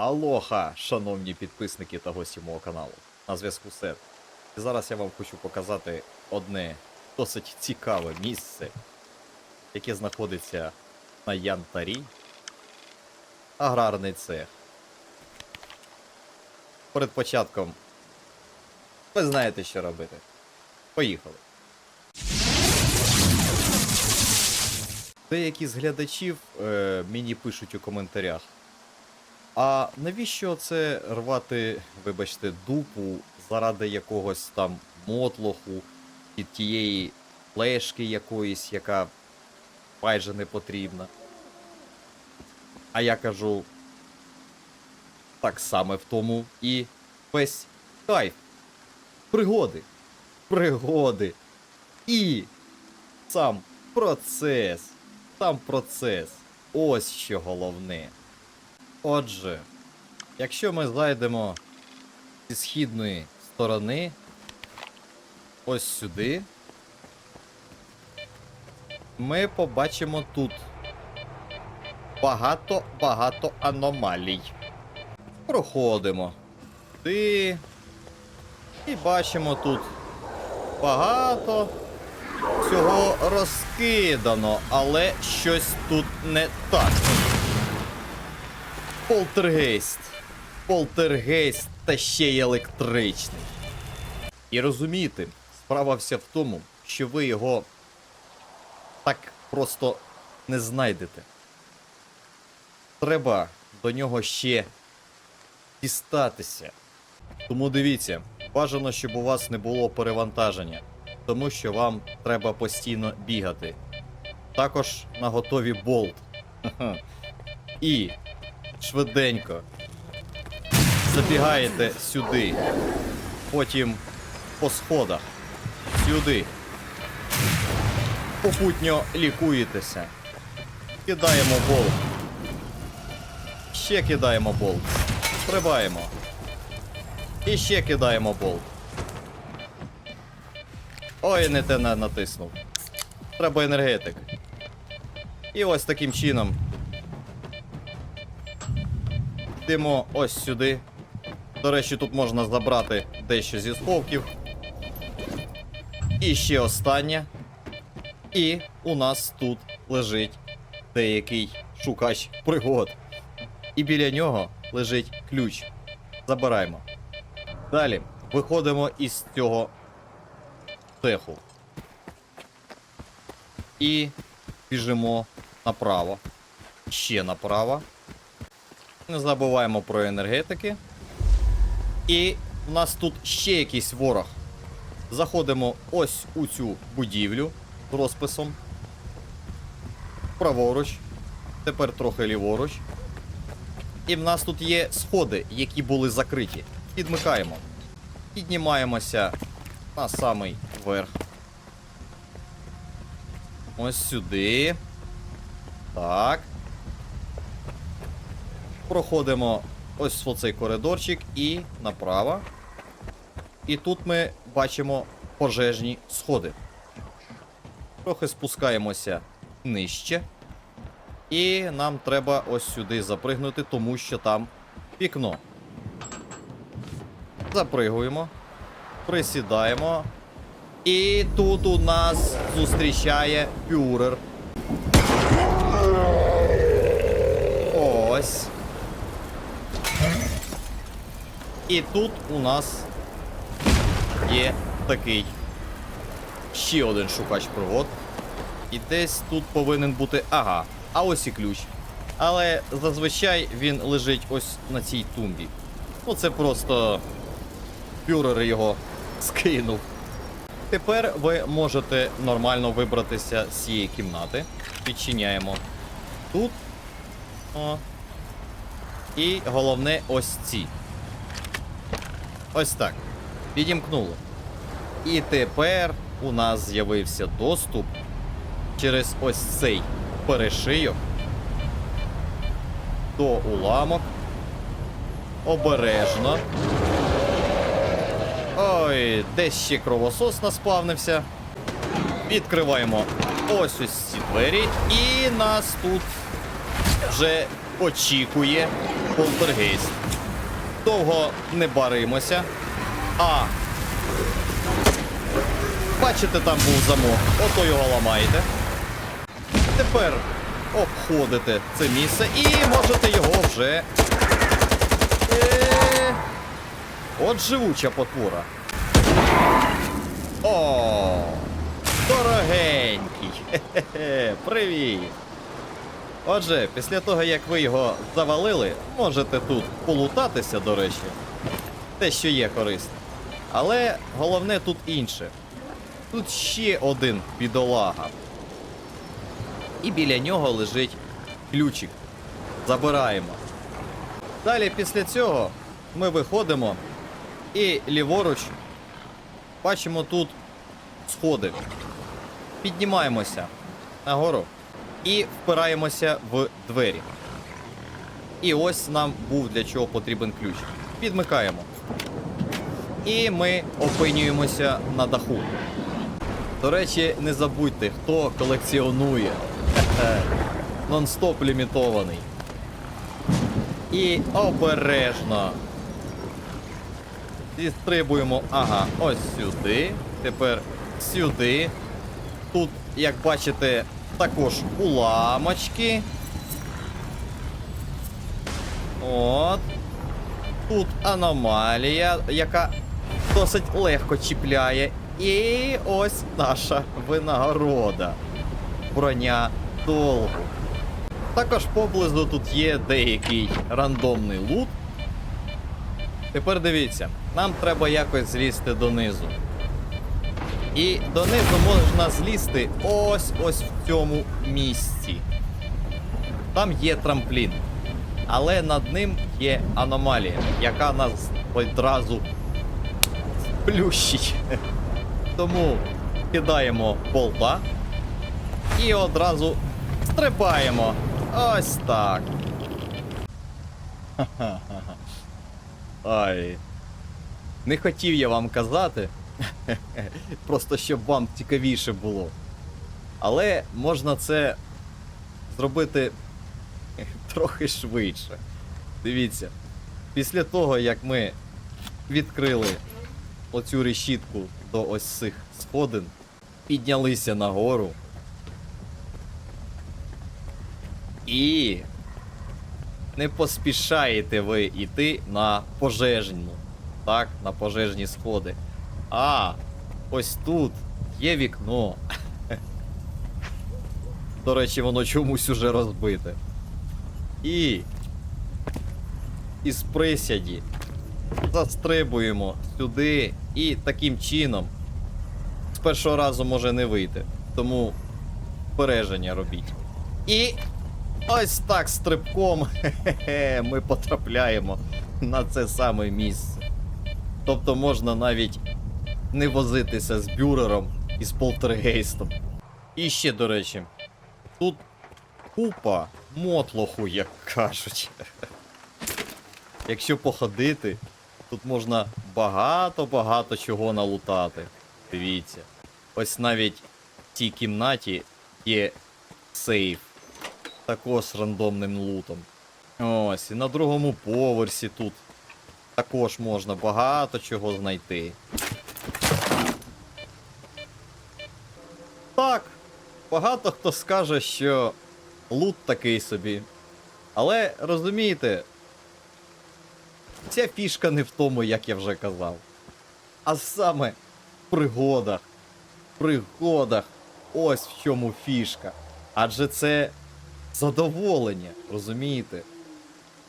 Алоха, шановні підписники та гості мого каналу. На зв'язку Сет. І зараз я вам хочу показати одне досить цікаве місце, яке знаходиться на Янтарі. Аграрний цех. Перед початком ви знаєте, що робити. Поїхали. Деякі з глядачів е, мені пишуть у коментарях. А навіщо це рвати, вибачте, дупу заради якогось там мотлоху і тієї флешки якоїсь, яка майже не потрібна? А я кажу, так саме в тому і весь кайф. Пригоди. Пригоди. І сам процес. Сам процес. Ось що головне. Отже, якщо ми зайдемо зі східної сторони, ось сюди, ми побачимо тут багато-багато аномалій. Проходимо. Ти. І бачимо тут багато всього розкидано, але щось тут не так. Полтергейст. Полтергейст та ще й електричний. І розумієте, справа вся в тому, що ви його так просто не знайдете. Треба до нього ще дістатися. Тому дивіться, бажано, щоб у вас не було перевантаження, тому що вам треба постійно бігати. Також на готові болт. І швиденько забігаєте сюди. Потім по сходах. Сюди. Попутньо лікуєтеся. Кидаємо болт. Ще кидаємо болт. Стрибаємо. І ще кидаємо болт. Ой, не те натиснув. Треба енергетик. І ось таким чином Йдемо ось сюди. До речі, тут можна забрати дещо зі сховків. І ще останнє. І у нас тут лежить деякий шукач пригод. І біля нього лежить ключ. Забираємо. Далі виходимо із цього цеху. І біжимо направо. Ще направо. Не забуваємо про енергетики. І у нас тут ще якийсь ворог. Заходимо ось у цю будівлю з розписом. Праворуч. Тепер трохи ліворуч. І в нас тут є сходи, які були закриті. Підмикаємо. Піднімаємося на самий верх. Ось сюди. Так. Проходимо ось в оцей коридорчик і направо. І тут ми бачимо пожежні сходи. Трохи спускаємося нижче. І нам треба ось сюди запригнути, тому що там вікно. Запригуємо. Присідаємо. І тут у нас зустрічає фюрер. Ось. І тут у нас є такий ще один шукач пригод. І десь тут повинен бути. Ага, а ось і ключ. Але зазвичай він лежить ось на цій тумбі. Ну це просто фюрер його скинув. Тепер ви можете нормально вибратися з цієї кімнати. Відчиняємо тут. О. І головне ось ці. Ось так. Підімкнули. І тепер у нас з'явився доступ через ось цей перешийок до уламок. Обережно. Ой, десь ще кровосос наспавнився. Відкриваємо ось ось ці двері, і нас тут вже очікує полтергейст. Довго не баримося. А. Бачите, там був замок. Ото його ламаєте. Тепер обходите це місце і можете його вже. Е... От живуча потвора. О! Дорогенький! Хе-хе-хе, Привіт! Отже, після того, як ви його завалили, можете тут полутатися, до речі. Те, що є корисно. Але головне тут інше. Тут ще один бідолага. І біля нього лежить ключик. Забираємо. Далі після цього ми виходимо і ліворуч бачимо тут сходи. Піднімаємося нагору і впираємося в двері. І ось нам був для чого потрібен ключ. Підмикаємо. І ми опинюємося на даху. До речі, не забудьте, хто колекціонує. Нон-стоп лімітований. І обережно. Зістрибуємо, ага, ось сюди. Тепер сюди. Тут, як бачите, також уламочки. От. Тут аномалія, яка досить легко чіпляє. І ось наша винагорода. Броня долгу. Також поблизу тут є деякий рандомний лут. Тепер дивіться, нам треба якось злізти донизу. І донизу можна злізти ось ось в цьому місці. Там є трамплін. Але над ним є аномалія, яка нас одразу сплющить. Тому кидаємо болта і одразу стрибаємо. Ось так. Ха-ха-ха. Ай. Не хотів я вам казати. Просто щоб вам цікавіше було. Але можна це зробити трохи швидше. Дивіться, після того, як ми відкрили оцю решітку до ось цих сходин, піднялися нагору. І не поспішаєте ви йти на пожежну. Так, на пожежні сходи. А, ось тут є вікно. До речі, воно чомусь уже розбите. І. Із присяді застрибуємо сюди і таким чином. З першого разу може не вийти. Тому береження робіть. І ось так стрибком ми потрапляємо на це саме місце. Тобто можна навіть не возитися з бюрером і з полтергейстом. І ще, до речі, тут купа мотлоху, як кажуть. Якщо походити, тут можна багато-багато чого налутати. Дивіться. Ось навіть в цій кімнаті є сейф. Також з рандомним лутом. Ось, і на другому поверсі тут також можна багато чого знайти. Так, багато хто скаже, що лут такий собі. Але розумієте, ця фішка не в тому, як я вже казав. А саме в пригодах. Пригодах. Ось в чому фішка. Адже це задоволення, розумієте?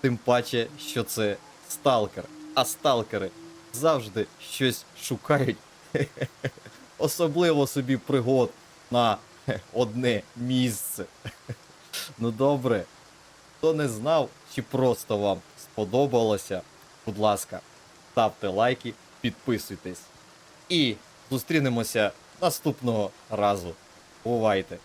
Тим паче, що це сталкер. А сталкери завжди щось шукають. Особливо собі пригод на одне місце. Ну добре. Хто не знав, чи просто вам сподобалося, будь ласка, ставте лайки, підписуйтесь. І зустрінемося наступного разу. Бувайте!